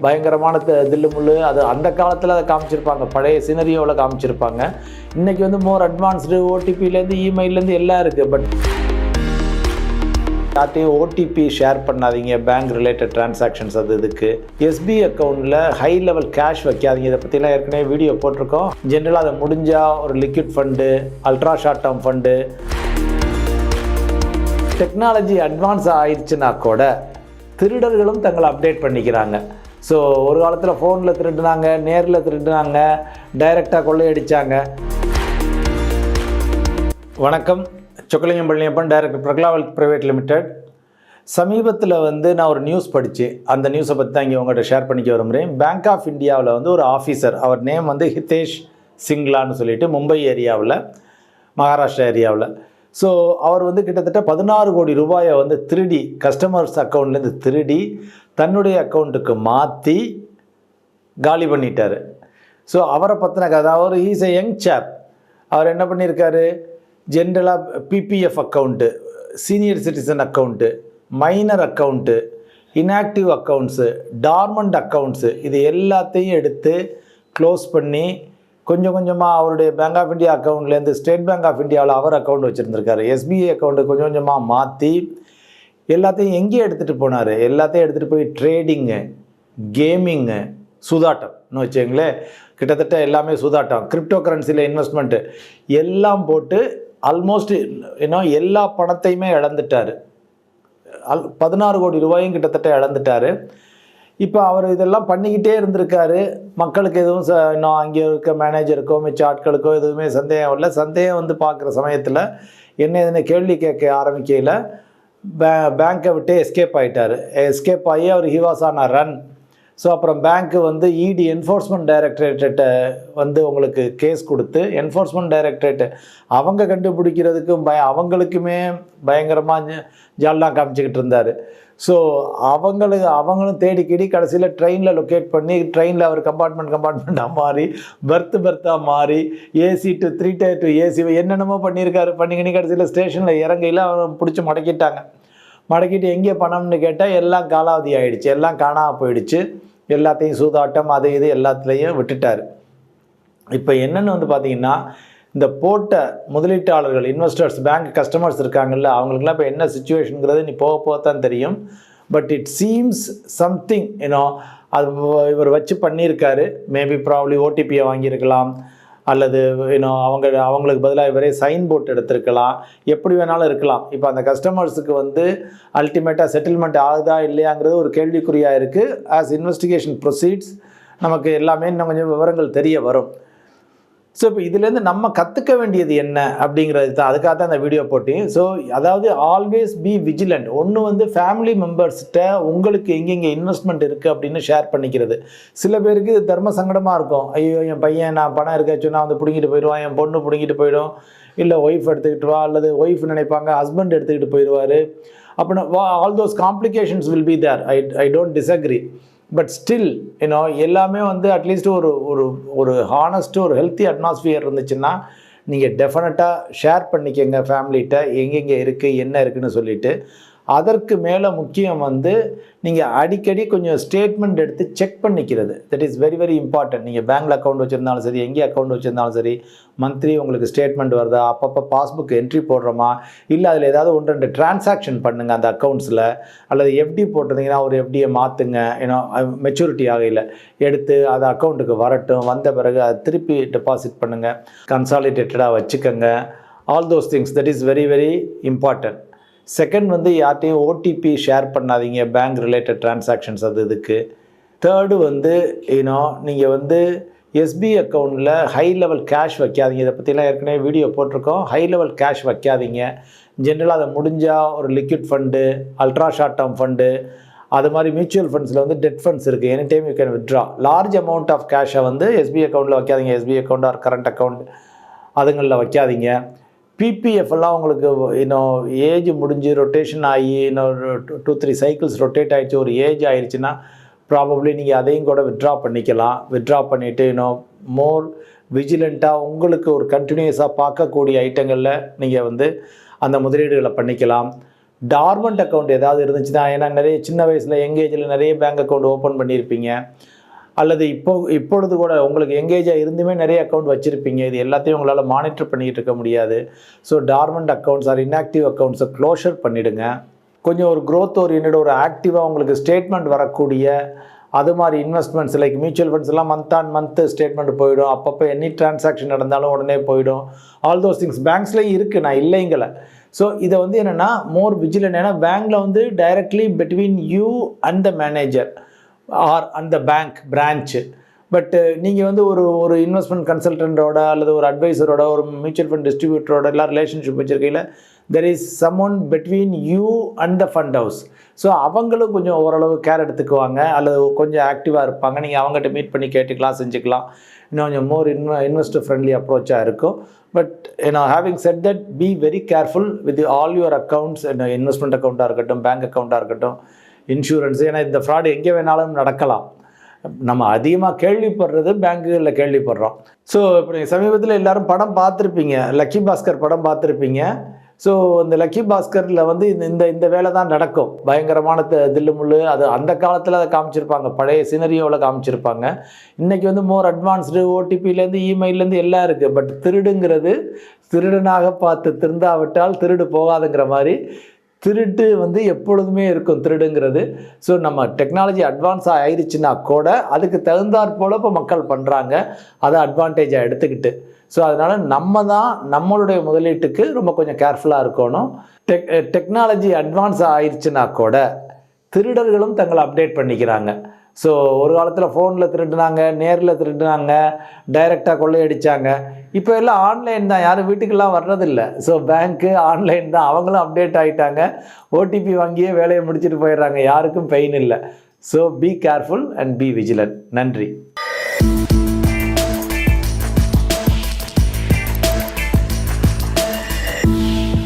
பயங்கரமான த- தில்லு முள்ளு. அது அந்த காலத்தில் அதை காமிச்சிருப்பாங்க. பழைய சினரியோவில் காமிச்சிருப்பாங்க. இன்றைக்கி வந்து மோர் அட்வான்ஸ்டு ஓடிபிலேருந்து இமெயிலேருந்து எல்லாம் இருக்குது பட் யார்ட்டையும் ஓடிபி ஷேர் பண்ணாதீங்க. பேங்க் ரிலேட்டட் டிரான்சாக்ஷன்ஸ் அது இதுக்கு. எஸ்பி அக்கௌண்ட்டில் ஹை லெவல் கேஷ் வைக்காதீங்க. இதை பற்றிலாம் ஏற்கனவே வீடியோ போட்டிருக்கோம். ஜென்ரலாக அதை முடிஞ்சால் ஒரு liquid fund ultra short term fund technology advance ஆயிடுச்சுன்னா கூட திருடர்களும் தங்களை அப்டேட் பண்ணிக்கிறாங்க. ஸோ ஒரு காலத்தில் ஃபோனில் திருட்டுனாங்க நேரில் திருடினாங்க டைரெக்டாக கொள்ளையடித்தாங்க வணக்கம். சொக்கலிங்கம் பழனியப்பன் டைரக்டர் பிரகலாவல் பிரைவேட் லிமிடெட் சமீபத்தில் வந்து நான் ஒரு நியூஸ் படித்து அந்த நியூஸை பற்றி தான் இங்கே உங்கள்கிட்ட ஷேர் பண்ணிக்க விரும்புகிறேன் பேங்க் ஆஃப் இந்தியாவில் வந்து ஒரு ஆஃபீஸர் அவர் நேம் வந்து ஹிதேஷ் சிங்லான்னு சொல்லிட்டு மும்பை ஏரியாவில் மகாராஷ்டிரா ஏரியாவில். ஸோ அவர் வந்து கிட்டத்தட்ட பதினாறு கோடி ரூபாயை வந்து திருடி கஸ்டமர்ஸ் அக்கௌண்ட்லேருந்து திருடி தன்னுடைய அக்கௌண்ட்டுக்கு மாற்றி காலி பண்ணிட்டார். ஸோ அவரை பற்றின கதை அவர் ஈஸ் எ யங் சேப் அவர் என்ன பண்ணியிருக்காரு ஜென்ரலாக PPF account senior citizen account minor account inactive accounts dormant accounts இது எல்லாத்தையும் எடுத்து க்ளோஸ் பண்ணி கொஞ்சம் கொஞ்சமாக அவருடைய பேங்க் ஆஃப் இந்தியா அக்கௌண்ட்லேருந்து ஸ்டேட் பேங்க் ஆஃப் இந்தியாவில் அவர் அக்கௌண்ட் வச்சுருந்துருக்காரு. எஸ்பிஐ அக்கௌண்ட்டு கொஞ்சம் கொஞ்சமாக மாற்றி எல்லாத்தையும் எங்கேயே எடுத்துகிட்டு போனார். எல்லாத்தையும் எடுத்துகிட்டு போய் ட்ரேடிங்கு கேமிங்கு சூதாட்டம்னு வச்சுங்களேன் கிட்டத்தட்ட எல்லாமே சூதாட்டம். கிரிப்டோ கரன்சியில் இன்வெஸ்ட்மெண்ட்டு எல்லாம் போட்டு ஆல்மோஸ்ட் இன்னும் எல்லா பணத்தையுமே இழந்துட்டார். அல் பதினாறு கோடி ரூபாயும் கிட்டத்தட்ட இழந்துட்டார். இப்போ அவர் இதெல்லாம் பண்ணிக்கிட்டே இருந்திருக்காரு. மக்களுக்கு எதுவும் ச இன்னும் அங்கே இருக்க மேனேஜருக்கோ மிச்ச ஆட்களுக்கோ எதுவுமே சந்தேகம் இல்லை. சந்தேகம் வந்து பார்க்குற சமயத்தில் என்ன எதுன்னு கேள்வி கேட்க ஆரம்பிக்கையில் பே பேங்க்கை விட்டு எஸ்கேப் ஆகிட்டார் எஸ்கேப் ஆகி அவர் he was on run so அப்புறம் பேங்க்கு வந்து இடி என்ஃபோர்ஸ்மெண்ட் டைரக்டரேட்டை வந்து உங்களுக்கு கேஸ் கொடுத்து என்ஃபோர்ஸ்மெண்ட் டைரக்டரேட்டு அவங்க கண்டுபிடிக்கிறதுக்கும் பய அவங்களுக்குமே பயங்கரமாக ஜால்லாம் காமிச்சிக்கிட்டு இருந்தார். ஸோ அவங்களுக்கு அவங்களும் தேடி கிடி கடைசியில் ட்ரெயினில் லொக்கேட் பண்ணி ட்ரெயினில் அவர் கம்பார்ட்மெண்ட் கம்பார்ட்மெண்ட்டாக மாறி பர்த் பர்த்தாக மாறி AC two three tier two AC என்னென்னமோ பண்ணியிருக்காரு. பண்ணிக்கினி கடைசியில் ஸ்டேஷனில் இறங்கையில் அவங்க பிடிச்சி முடக்கிட்டாங்க. மடக்கிட்டு எங்கே பணம்னு கேட்டால் எல்லாம் காலாவதி ஆகிடுச்சு எல்லாம் காணாமல் போயிடுச்சு. எல்லாத்தையும் சூதாட்டம் அது இது எல்லாத்துலேயும் விட்டுட்டார். இப்போ என்னென்னு வந்து பார்த்தீங்கன்னா இந்த போட்ட முதலீட்டாளர்கள் இன்வெஸ்டர்ஸ் பேங்க் கஸ்டமர்ஸ் இருக்காங்கல்ல அவங்களுக்குலாம் இப்போ என்ன சுச்சுவேஷனுங்கிறது நீ போக போக தான் தெரியும் but it seems something you know அது இவர் வச்சு பண்ணியிருக்காரு. மேபி ப்ராப்ளி ஓடிபியை வாங்கியிருக்கலாம். அல்லது இன்னும் அவங்க அவங்களுக்கு பதிலாக இவரே சைன் போர்ட் எடுத்திருக்கலாம். எப்படி வேணாலும் இருக்கலாம். இப்போ அந்த கஸ்டமர்ஸுக்கு வந்து அல்டிமேட்டாக செட்டில்மெண்ட் ஆகுதா இல்லையாங்கிறது ஒரு கேள்விக்குறியாக இருக்குது ஆஸ் இன்வெஸ்டிகேஷன் ப்ரொசீட்ஸ் நமக்கு எல்லாமே இன்னும் கொஞ்சம் விவரங்கள் தெரிய வரும். ஸோ இப்போ இதுலேருந்து நம்ம கற்றுக்க வேண்டியது என்ன அப்படிங்கிறது தான் அதுக்காக தான் இந்த வீடியோ போட்டேன். ஸோ அதாவது ஆல்வேஸ் பி விஜிலண்ட் ஒன்று வந்து ஃபேமிலி மெம்பர்ஸ்கிட்ட உங்களுக்கு எங்கெங்கே இன்வெஸ்ட்மெண்ட் இருக்குது அப்படின்னு ஷேர் பண்ணிக்கிறது. சில பேருக்கு இது தர்ம சங்கடமாக இருக்கும். ஐயோ என் பையன் நான் பணம் இருக்க சொன்னால் வந்து பிடுங்கிட்டு போயிடுவான் என் பொண்ணு பிடுங்கிட்டு போயிடும். இல்லை ஒய்ஃப் எடுத்துக்கிட்டு வா அல்லது ஒய்ஃப் நினைப்பாங்க ஹஸ்பண்ட் எடுத்துக்கிட்டு போயிடுவார். அப்படின்னா all those complications will be there I I don't disagree but still ஏன்னோ எல்லாமே வந்து அட்லீஸ்ட் ஒரு ஒரு ஒரு ஹானஸ்ட்டு ஒரு ஹெல்த்தி அட்மாஸ்ஃபியர் இருந்துச்சுன்னா நீங்கள் டெஃபினட்டாக ஷேர் பண்ணிக்கங்க ஃபேமிலிகிட்ட எங்கெங்கே இருக்குது என்ன இருக்குன்னு சொல்லிட்டு. அதற்கு மேலே முக்கியம் வந்து நீங்கள் அடிக்கடி கொஞ்சம் ஸ்டேட்மெண்ட் எடுத்து செக் பண்ணிக்கிறது. That is very very important நீங்கள் பேங்க்கில் அக்கௌண்ட் வச்சுருந்தாலும் சரி எங்கே அக்கௌண்ட் வச்சுருந்தாலும் சரி மந்த்லி உங்களுக்கு ஸ்டேட்மெண்ட் வருதா அப்பப்போ பாஸ்புக் என்ட்ரி போடுறோமா இல்லை அதில் ஏதாவது ஒன்று ரெண்டு டிரான்சாக்ஷன் பண்ணுங்கள் அந்த அக்கௌண்ட்ஸில் அல்லது எஃப்டி போட்டிருந்தீங்கன்னா ஒரு எஃப்டியை மாற்றுங்க ஏன்னா மெச்சூரிட்டி ஆகையில் எடுத்து அது அக்கௌண்ட்டுக்கு வரட்டும் வந்த பிறகு அதை திருப்பி டெபாசிட் பண்ணுங்கள் கன்சாலிடேட்டடாக வச்சுக்கோங்க. All those things that is very very important second வந்து யார்ட்டையும் ஓடிபி ஷேர் பண்ணாதீங்க பேங்க் ரிலேட்டட் டிரான்சாக்ஷன்ஸ் அது இதுக்கு. தேர்டு வந்து யூனோ நீங்கள் வந்து எஸ்பி அக்கௌண்ட்டில் ஹை லெவல் கேஷ் வைக்காதீங்க. இதை பற்றிலாம் ஏற்கனவே வீடியோ போட்டிருக்கோம். ஹை லெவல் கேஷ் வைக்காதீங்க. ஜென்ரலாக அதை முடிஞ்சால் ஒரு liquid fund ultra short term fund அது மாதிரி மியூச்சுவல் ஃபண்ட்ஸில் வந்து டெட் ஃபண்ட்ஸ் இருக்குது any time you can withdraw large amount of கேஷை வந்து எஸ்பி அக்கௌண்ட்டில் வைக்காதீங்க. SP account R current account அதுங்களில் வைக்காதீங்க. பிபிஎஃப் எல்லாம் உங்களுக்கு இன்னும் ஏஜ் முடிஞ்சு ரொட்டேஷன் ஆகி இன்னும் டூ த்ரீ சைக்கிள்ஸ் ரொட்டேட் ஆகிடுச்சு ஒரு ஏஜ் ஆயிடுச்சுன்னா ப்ராபப்ளி நீங்கள் அதையும் கூட வித்ட்ரா பண்ணிக்கலாம். வித்ட்ரா பண்ணிவிட்டு இன்னும் மோர் விஜிலண்ட்டாக உங்களுக்கு ஒரு கண்டினியூஸாக பார்க்கக்கூடிய ஐட்டங்களில் நீங்கள் வந்து அந்த முதலீடுகளை பண்ணிக்கலாம். டார்மெண்ட் அக்கௌண்ட் ஏதாவது இருந்துச்சுன்னா ஏன்னா நிறைய சின்ன வயசில் எங்கேஜில் நிறைய பேங்க் அக்கௌண்ட் ஓப்பன் பண்ணியிருப்பீங்க. அல்லது இப்போ இப்பொழுது கூட உங்களுக்கு எங்கேஜாக இருந்துமே நிறைய அக்கௌண்ட் வச்சுருப்பீங்க. இது எல்லாத்தையும் உங்களால் மானிட்டர் பண்ணிகிட்டு இருக்க முடியாது. So dormant accounts or inactive அக்கௌண்ட்ஸை closure பண்ணிவிடுங்க கொஞ்சம் ஒரு growth oriented ஒரு ஆக்டிவாக உங்களுக்கு ஸ்டேட்மெண்ட் வரக்கூடிய அது மாதிரி இன்வெஸ்ட்மெண்ட்ஸ் லைக் மியூச்சுவல் ஃபண்ட்ஸ் எல்லாம் மந்த் ஆன் மந்த் ஸ்டேட்மெண்ட் போயிடும். அப்பப்போ எனி டிரான்சாக்ஷன் நடந்தாலும் உடனே போயிடும். ஆல் தோஸ் திங்ஸ் பேங்க்ஸ்லேயும் இருக்குது நான் இல்லைங்கலை ஸோ இதை வந்து என்னென்னா மோர் விஜிலன் ஏன்னா பேங்க்கில் வந்து directly between you and the manager or அந்த பேங்க் பிரான்ச்சு. பட்டு நீங்கள் வந்து ஒரு ஒரு இன்வெஸ்ட்மெண்ட் கன்சல்டண்ட்டோட அல்லது ஒரு அட்வைசரோட ஒரு மியூச்சுவல் ஃபண்ட் டிஸ்ட்ரிபியூட்டரோட எல்லாம் relationship வச்சுருக்கையில் there is someone between you and the fund house so அவங்களும் கொஞ்சம் ஓரளவு கேர் எடுத்துக்குவாங்க அல்லது கொஞ்சம் ஆக்டிவாக இருப்பாங்க. நீங்கள் அவங்ககிட்ட மீட் பண்ணி கேட்டுக்கலாம் செஞ்சுக்கலாம். இன்னும் கொஞ்சம் மோர் இன்வ இன்வெஸ்டர் ஃப்ரெண்ட்லி அப்ரோச்சாக இருக்கும். பட் ஏன்னா having said that be very careful with all your accounts investment அக்கௌண்ட்டாக இருக்கட்டும் பேங்க் அக்கௌண்ட்டாக இருக்கட்டும். இன்சூரன்ஸ் ஏன்னா இந்த ஃப்ராடு எங்கே வேணாலும் நடக்கலாம். நம்ம அதிகமாக கேள்விப்படுறது பேங்குகளில் கேள்விப்படுறோம். ஸோ இப்போ நீங்கள் சமீபத்தில் எல்லாரும் படம் பார்த்துருப்பீங்க. லக்கி பாஸ்கர் படம் பார்த்துருப்பீங்க. ஸோ இந்த லக்கி பாஸ்கரில் வந்து இந்த இந்த இந்த வேலை தான் நடக்கும். பயங்கரமான த தில்லுமுள்ளு அது அந்த காலத்தில் அதை காமிச்சிருப்பாங்க. பழைய சினரியோவில் காமிச்சிருப்பாங்க. இன்றைக்கி வந்து மோர் அட்வான்ஸ்டு ஓடிபிலேருந்து இமெயிலேருந்து எல்லாம் இருக்குது பட் திருடுங்கிறது திருடனாக பார்த்து திருந்தாவிட்டால் திருடு போகாதுங்கிற மாதிரி திருட்டு வந்து எப்பொழுதுமே இருக்கும் திருடுங்கிறது. ஸோ நம்ம டெக்னாலஜி அட்வான்ஸ் ஆயிடுச்சுன்னா கூட அதுக்கு தகுந்தாற் போல் இப்போ மக்கள் பண்ணுறாங்க அதை அட்வான்டேஜாக எடுத்துக்கிட்டு. ஸோ அதனால் நம்ம தான் நம்மளுடைய முதலீட்டுக்கு ரொம்ப கொஞ்சம் கேர்ஃபுல்லாக இருக்கணும். டெக் டெக்னாலஜி அட்வான்ஸ் ஆயிடுச்சுன்னா கூட திருடர்களும் தங்களை அப்டேட் பண்ணிக்கிறாங்க. ஸோ ஒரு காலத்தில் ஃபோனில் திருடினாங்க நேரில் திருடினாங்க டைரெக்டாக கொள்ளையடிச்சாங்க. இப்போ எல்லாம் ஆன்லைன் தான். யாரும் வீட்டுக்கெல்லாம் வர்றதில்ல. ஸோ பேங்க்கு ஆன்லைன் தான். அவங்களும் அப்டேட் ஆகிட்டாங்க ஓடிபி வாங்கியே வேலையை முடிச்சுட்டு போயிடுறாங்க. யாருக்கும் பெயின் இல்லை. So be careful and be vigilant நன்றி.